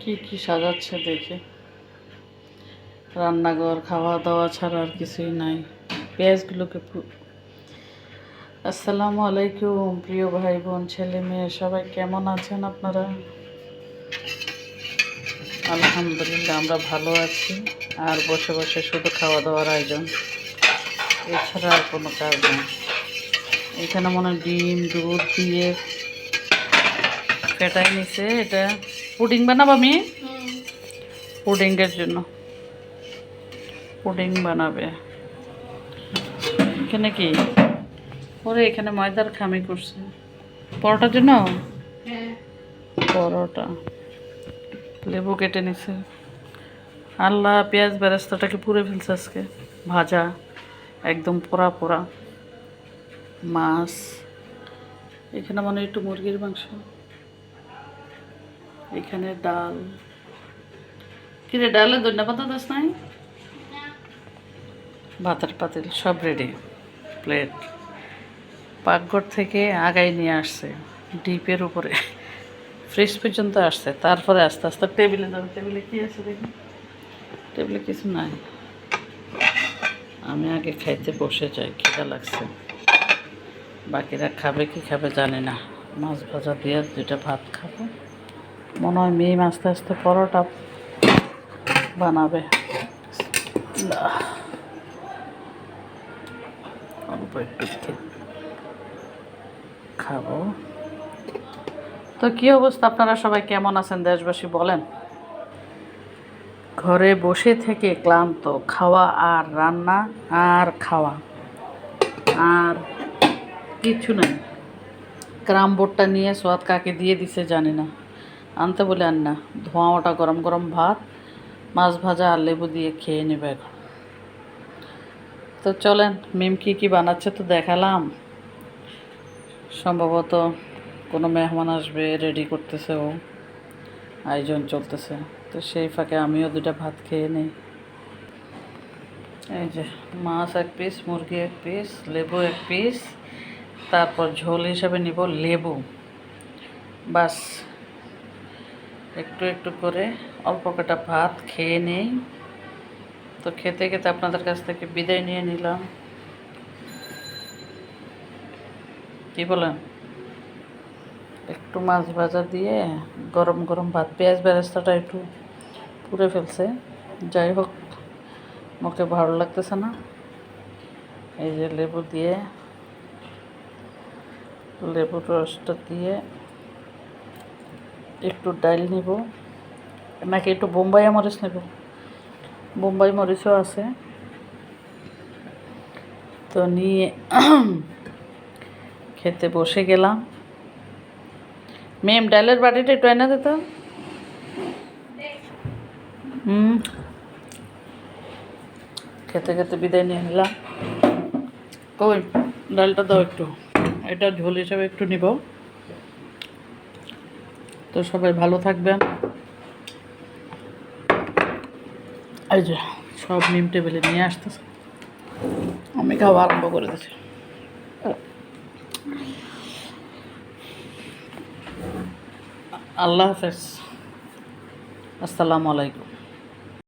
কি কি সাজাচ্ছে দেখে। রান্নাঘর খাওয়া দাওয়া ছাড়া আর কিছুই নাই। পেঁয়াজগুলোকে আসসালামু আলাইকুম, প্রিয় ভাই বোন ছেলে মেয়ে, সবাই কেমন আছেন আপনারা? আলহামদুলিল্লাহ, আমরা ভালো আছি। আর বসে বসে শুধু খাওয়া দাওয়ার আয়োজন। এছাড়া আর কোনো কাজ নেই। এখানে মনে হয় ডিম, দুধ দিয়ে ফেটাই নিছে এটা পুডিং বানাবো আমি পুডিংয়ের জন্য। পুডিং বানাবে। এখানে কি? ওরে এখানে ময়দার খামি করছে। পরোটার জন্য? পরোটা। লেবু কেটে নিছে। আল্লাহ পেঁয়াজ বেরেস্তাটাকে পুড়ে ফেলছে আজকে। ভাজা। একদম পোড়া পোড়া। মাছ। এখানে মনে হয় একটু মুরগির মাংস। এখানে ডাল। কিরে ডালে ধন্যা পাতা দাস নাই? ভাতের পাতিল সব রেডি প্লেট পাকঘর থেকে আগাই নিয়ে আসছে ডিপের উপরে। ফ্রিজ পর্যন্ত আসছে তারপরে আস্তে আস্তে টেবিলে যাবে। টেবিলে কী আছে দেখি? টেবিলে কিছু নাই। আমি আগে খাইতে বসে যাই খিদা লাগছে। বাকিরা খাবে কি খাবে জানি না। মাছ ভাজা দিয়ে দুইটা ভাত খাব। মনে হয় মেয়ে আস্তে আস্তে পরোটা বানাবে। খাব। তো কি অবস্থা আপনারা সবাই? কেমন আছেন দেশবাসী বলেন? ঘরে বসে থেকে ক্লান্ত, খাওয়া আর রান্না আর খাওয়া। আর কিছু নাই। ক্রাম বোর্ডটা নিয়ে সোয়াদ কাকে দিয়ে দিছে জানি না। আনতে বলে আন না ধোঁয়া ওটা গরম গরম ভাত, মাছ ভাজা আর লেবু দিয়ে খেয়ে নেবে এখন। তো চলেন, মিম কি কি বানাচ্ছে তো দেখালাম। সম্ভবত কোনো মেহমান আসবে রেডি করতেছে ও, আয়োজন চলতেছে। তো সেই ফাঁকে আমিও দুটা ভাত খেয়ে নিই। এই যে, মাছ এক পিস মুরগি এক পিস লেবু এক পিস তারপর ঝোল হিসাবে নিব লেবু। বাস। একটু একটু করে অল্প কটা ভাত খেয়ে নেই। তো খেতে খেতে আপনাদের কাছ থেকে বিদায় নিয়ে নিলাম। কি বলেন? একটু মাছ ভাজা দিয়ে গরম গরম ভাত, পেঁয়াজ বেরেস্তাটা একটু পুড়ে ফেলছে। যাই হোক, মুখে ভালো লাগতেছে না। এই যে লেবু দিয়ে লেবুর রসটা দিয়ে একটু ডাল নিব। নাকি একটু বোম্বাই মরিচ নেব? বোম্বাই মরিচও আছে। তো নিয়ে খেতে বসে গেলাম। মেম ডালের বাটিটা একটু এনে দিত খেতে খেতে বিদায় নিয়ে নিলাম। কই, ডালটা দাও একটু। এটা ঝোল হিসাবে একটু নিব। তো সবাই ভালো থাকবেন। এই যে সব নিম টেবিলে নিয়ে আসতেছে। আমি খাওয়া আরম্ভ করে দিচ্ছি। আল্লাহ হাফেজ। আসসালামু আলাইকুম।